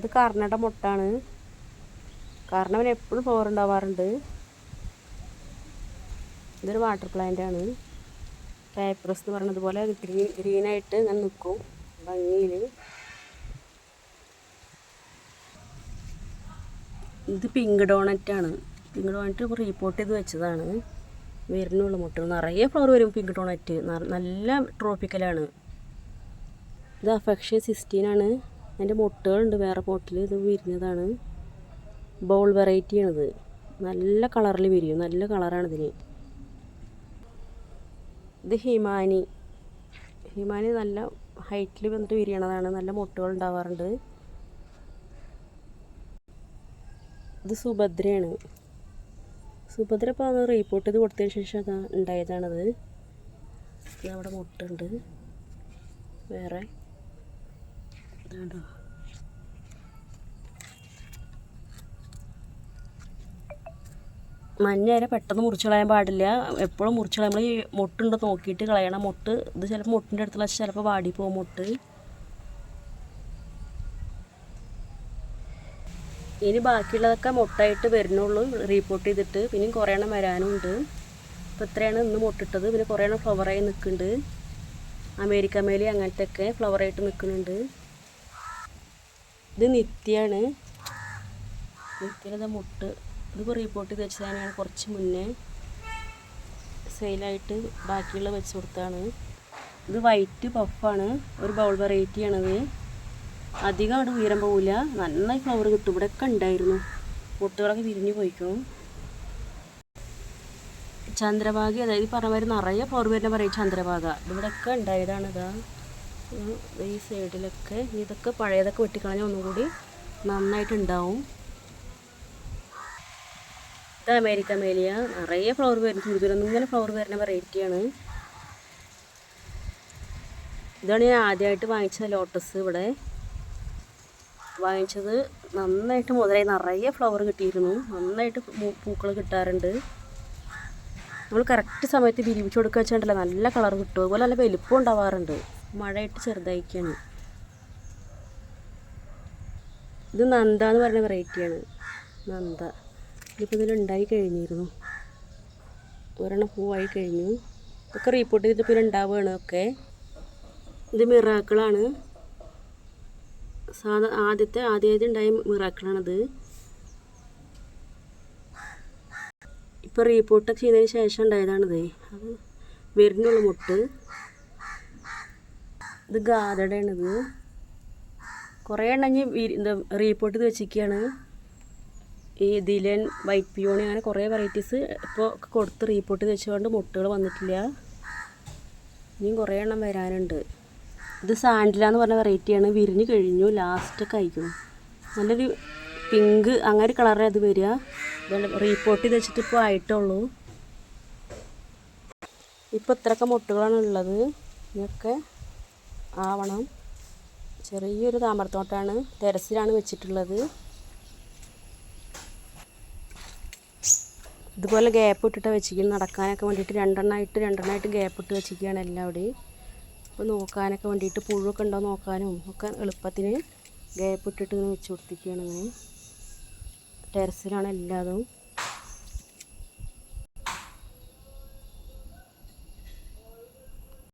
ഇത് കർണയുടെ മുട്ടാണ്. കർണവന് എപ്പോഴും ഫ്ലവർ ഉണ്ടാവാറുണ്ട്. ഇതൊരു വാട്ടർ പ്ലാന്റ് ആണ്. പേപ്പറസ് എന്ന് പറഞ്ഞതുപോലെ പോലെ ഗ്രീൻ ഗ്രീനായിട്ട് ഇങ്ങനെ നിൽക്കും ഭംഗിയിൽ ഇത് പിങ്ക് ഡോണറ്റ് ആണ്. പിങ്ക് ഡോണറ്റ് ഇപ്പോൾ റീപ്പോർട്ട് ചെയ്ത് വെച്ചതാണ്. വരുന്നുള്ള മുട്ട. നിറയെ ഫ്ലവർ വരും പിങ്ക് ഡോണറ്റ് നല്ല ട്രോപ്പിക്കലാണ് ഇത് അഫക്ഷൻ സിസ്റ്റീനാണ് അതിന്റെ മുട്ടകളുണ്ട് വേറെ പോട്ടിൽ ഇത് വിരിഞ്ഞതാണ്. ബൗൾ വെറൈറ്റി ആണിത്. നല്ല കളറിൽ വിരിയും. നല്ല കളറാണ് ഇതിന്. ഇത് ഹിമാനി. ഹിമാനി നല്ല ഹൈറ്റിൽ വന്നിട്ട് വിരിയണതാണ്. നല്ല മുട്ടുകൾ ഉണ്ടാവാറുണ്ട്. ഇത് സുഭദ്രയാണ്. സുഭദ്ര ഇപ്പോൾ അത് റീപ്പോർട്ട് ചെയ്ത് കൊടുത്തതിന് ശേഷം ഉണ്ടായതാണത്. അവിടെ മുട്ടുണ്ട്. വേറെ ഇതാണ്ടോ മഞ്ഞ വരെ പെട്ടെന്ന് മുറിച്ച് കളയാൻ പാടില്ല. എപ്പോഴും മുറിച്ച് കളയാൻ നമ്മൾ ഈ മുട്ടുണ്ട് നോക്കിയിട്ട് കളയണം മുട്ട്. ഇത് ചിലപ്പോൾ മുട്ടിന്റെ അടുത്തുള്ള ചിലപ്പോൾ വാടി പോകും മുട്ട്. ഇനി ബാക്കിയുള്ളതൊക്കെ മുട്ടായിട്ട് വരുന്നുള്ളൂ. റീപ്പോർട്ട് ചെയ്തിട്ട് പിന്നെയും കുറേ എണ്ണം വരാനുണ്ട്. അപ്പോൾ ഇത്രയാണ് ഇന്ന് മുട്ടിട്ടത്. പിന്നെ കുറേ എണ്ണം ഫ്ലവറായി നിൽക്കുന്നുണ്ട് അമേരിക്ക മേലി അങ്ങനത്തെ ഒക്കെ ഫ്ലവറായിട്ട് നിൽക്കുന്നുണ്ട് ഇത് നിത്യാണ്. നിത്യത മുട്ട്? ഇത് കുറേ പോട്ട് തന്നെയാണ് കുറച്ച് മുന്നേ. സെയിലായിട്ട് ബാക്കിയുള്ള വെച്ച് കൊടുത്താണ് ഇത് വൈറ്റ് പഫാണ് ഒരു ബൗൾ വെറൈറ്റിയാണത് അധികം അവിടെ ഉയരം പോവില്ല നന്നായി ഫ്ലവർ കിട്ടും. ഇവിടെയൊക്കെ ഉണ്ടായിരുന്നു. മുട്ടുകളൊക്കെ വിരിഞ്ഞു പോയിക്കും. ചന്ദ്രഭാഗ അതായത് പറഞ്ഞ മാതിരി നിറയെ ഫ്ലവർ വരുന്ന പറയും ചന്ദ്രഭാഗ. ഇവിടെയൊക്കെ ഉണ്ടായതാണ് ഈ സൈഡിലൊക്കെ ഇതൊക്കെ പഴയതൊക്കെ വെട്ടിക്കളഞ്ഞാൽ ഒന്നും കൂടി നന്നായിട്ടുണ്ടാവും. ഇത് അമേരിക്ക മേലിയ. നിറയെ ഫ്ലവർ വരുന്നു. തുരുതുരം ഇങ്ങനെ ഫ്ലവർ വരുന്ന വെറൈറ്റിയാണ് ഇതാണ് ഞാൻ ആദ്യമായിട്ട് വാങ്ങിച്ച ലോട്ടസ് ഇവിടെ. വാങ്ങിച്ചത് നന്നായിട്ട് മുതലായി നിറയെ ഫ്ലവർ കിട്ടിയിരുന്നു. നന്നായിട്ട് പൂക്കൾ കിട്ടാറുണ്ട്. നമ്മൾ കറക്റ്റ് സമയത്ത് വിരിവിച്ച് കൊടുക്കുക വെച്ചിട്ടുണ്ടല്ലോ നല്ല കളർ കിട്ടും. അതുപോലെ നല്ല വലിപ്പം ഉണ്ടാവാറുണ്ട്. മഴയിട്ട് ചെറുതായിക്കാണ്. ഇത് നന്ദ എന്ന് പറയുന്ന വെറൈറ്റിയാണ് നന്ദ. ഇതിപ്പോൾ ഇതിലുണ്ടായി കഴിഞ്ഞിരുന്നു. ഒരെണ്ണം പൂവായി കഴിഞ്ഞു. ഒക്കെ റീപ്പോർട്ട് ചെയ്തിട്ട് പിന്നെ ഉണ്ടാവുകയാണ് ഒക്കെ. ഇത് മിറാക്കിളാണ്. സാധാ ആദ്യത്തെ ആദ്യമായിട്ട് ഉണ്ടായ മിറാക്കിളാണത്. ഇപ്പോൾ റീപ്പോർട്ടൊക്കെ ചെയ്തതിന് ശേഷം ഉണ്ടായതാണിത്. അത് വരുന്നുള്ള മുട്ട്. ഇത് ഗാഥയുടെയാണിത് കുറേ എണ്ണം ഞാൻ വിരി- എന്താ റീപ്പോർട്ട് വെച്ചിരിക്കുകയാണ് ഈ ദിലൻ വൈറ്റ് പിയോണി അങ്ങനെ കുറേ വെറൈറ്റീസ് ഇപ്പോൾ കൊടുത്ത് റീപ്പോർട്ട് വെച്ചുകൊണ്ട് മുട്ടകൾ വന്നിട്ടില്ല. ഇനിയും കുറേ എണ്ണം വരാനുണ്ട്. ഇത് സാൻഡില എന്ന് പറഞ്ഞ വെറൈറ്റിയാണ് വിരിഞ്ഞ് കഴിഞ്ഞു. ലാസ്റ്റൊക്കെ അയക്കുന്നു നല്ലൊരു പിങ്ക് അങ്ങനെ ഒരു കളറേ അത് വരിക. റീപ്പോർട്ട് ചെയ്ത് വെച്ചിട്ട് ഇപ്പോൾ ആയിട്ടുള്ളൂ. ഇപ്പോൾ ഇത്രയൊക്കെ മുട്ടുകളാണ് ഉള്ളത്. ഇതൊക്കെ ആവണം. ചെറിയൊരു താമരത്തോട്ടാണ് ടെറസിലാണ് വെച്ചിട്ടുള്ളത്. ഇതുപോലെ ഗ്യാപ്പ് ഇട്ടിട്ട് വെച്ചിരിക്കുന്നത്. നടക്കാനൊക്കെ വേണ്ടിയിട്ട് രണ്ടെണ്ണമായിട്ട് രണ്ടെണ്ണമായിട്ട് ഗ്യാപ്പ് ഇട്ട് വെച്ചിരിക്കുകയാണ് എല്ലാവിടെയും അപ്പോൾ നോക്കാനൊക്കെ വേണ്ടിയിട്ട് പുഴുവൊക്കെ ഉണ്ടോ നോക്കാനും ഒക്കെ എളുപ്പത്തിന് ഗ്യാപ്പ് ഇട്ടിട്ട് ഇങ്ങനെ വെച്ച് കൊടുത്തിരിക്കുകയാണ്. ഇങ്ങനെ ടെറസിലാണ് എല്ലാതും.